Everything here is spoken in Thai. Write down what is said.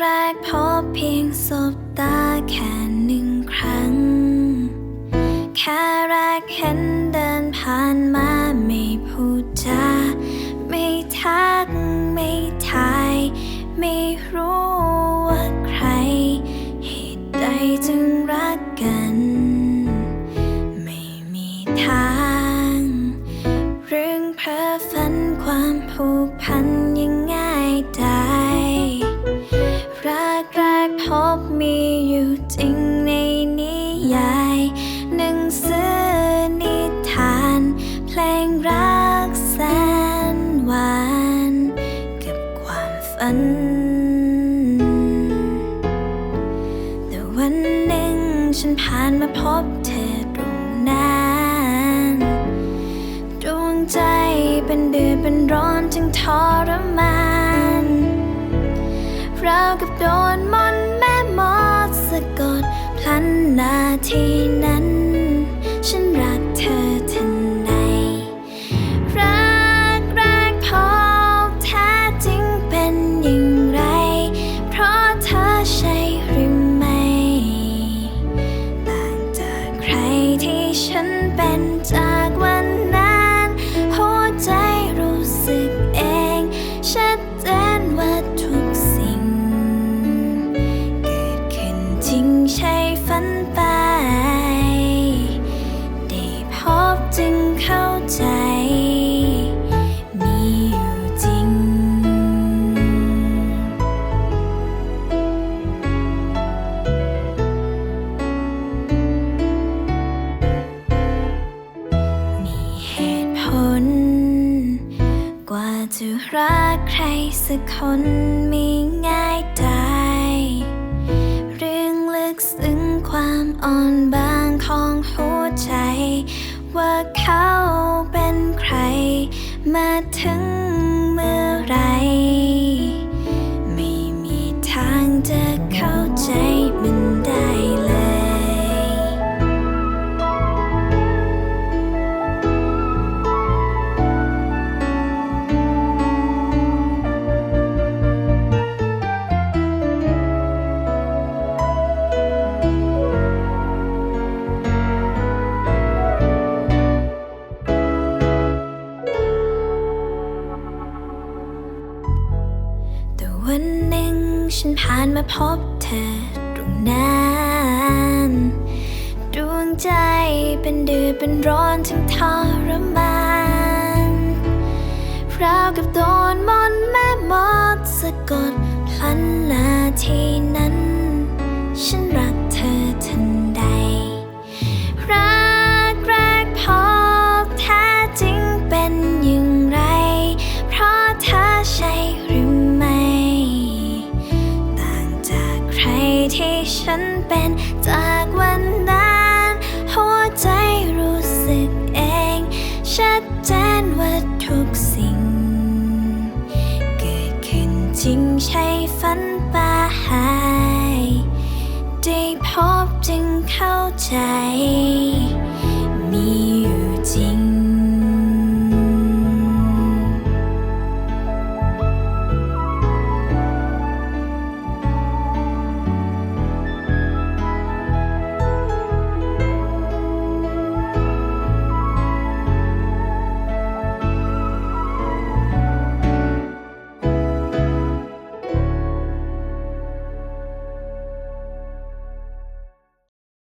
แรกพบเพียงสบตาแค่หนึ่งครั้ง แค่แรกเห็นเดินผ่านมาไม่พูดจาไม่ทักไม่ กแรกพบมีอยู่จริงในนิยายหนังสือนิทาน เพลงรักแสนหวานกับความฝัน แต่วันหนึ่งฉันผ่านมาพบเธอตรงนั้นดวงใจเป็นเดือดเป็นร้อนจึงทรมานราวกับโดน ที่นั้น ฉันรักเธอทันใดรักแรกพบแท้จริงเป็นอย่างไร เพราะเธอใช่หรือไม่ต่างจากใครที่ฉันเป็นจากวัน จะรักใครสักคนไม่ง่ายได้ เรื่องลึกซึ้งความอ่อนบางของหัวใจ ว่าเขาเป็นใครมาถึง ฉันผ่านมาพบเธอตรงนั้นดวงใจเป็นเดือดเป็นร้อนทั้งทรมานราวกับโดนมนต์แม่มดสะกดพลันนาทีนั้น ฉันเป็นจากวันนั้น หัวใจรู้สึกเอง ชัดเจนว่าทุกสิ่ง เกิดขึ้นจริงใช่ฝันปาหาย ได้พบจึงเข้าใจ